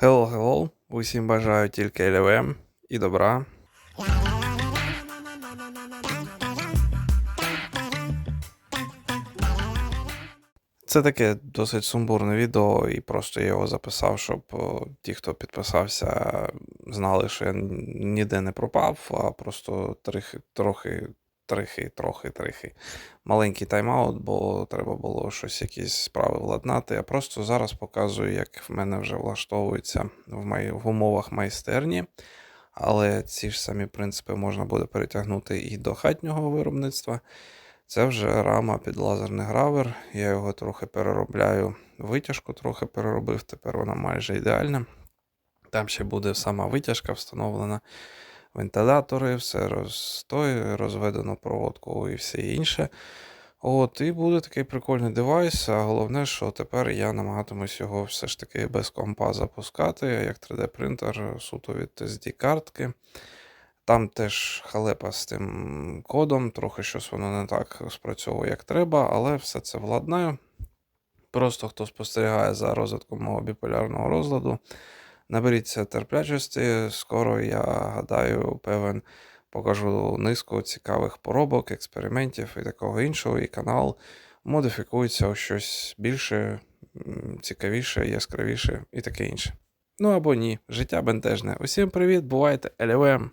Hello, hello. Усім бажаю тільки ЛВМ і добра. Це таке досить сумбурне відео, і просто я його записав, щоб ті, хто підписався, знали, що я ніде не пропав, а просто трохи, трохи, трохи, трохи, трохи маленький тайм-аут, бо треба було щось, якісь справи владнати. Я просто зараз показую, як в мене вже влаштовується в, мої, в умовах майстерні. Але ці ж самі принципи можна буде перетягнути і до хатнього виробництва. Це вже рама під лазерний гравер. Я його трохи переробляю. Витяжку трохи переробив, тепер вона майже ідеальна. Там ще буде сама витяжка встановлена, вентилятори, все розстой, розведено проводку і все інше. От, і буде такий прикольний девайс. А головне, що тепер я намагатимусь його все ж таки без компа запускати, як 3D-принтер суто від SD-картки. Там теж халепа з тим кодом, трохи щось воно не так спрацьовує, як треба, але все це владнаю. Просто хто спостерігає за розвитком мого біполярного розладу, наберіться терплячості. Скоро, я гадаю, певен, покажу низку цікавих поробок, експериментів і такого іншого, і канал модифікується у щось більше, цікавіше, яскравіше і таке інше. Ну або ні, життя бентежне. Усім привіт, бувайте, LLM!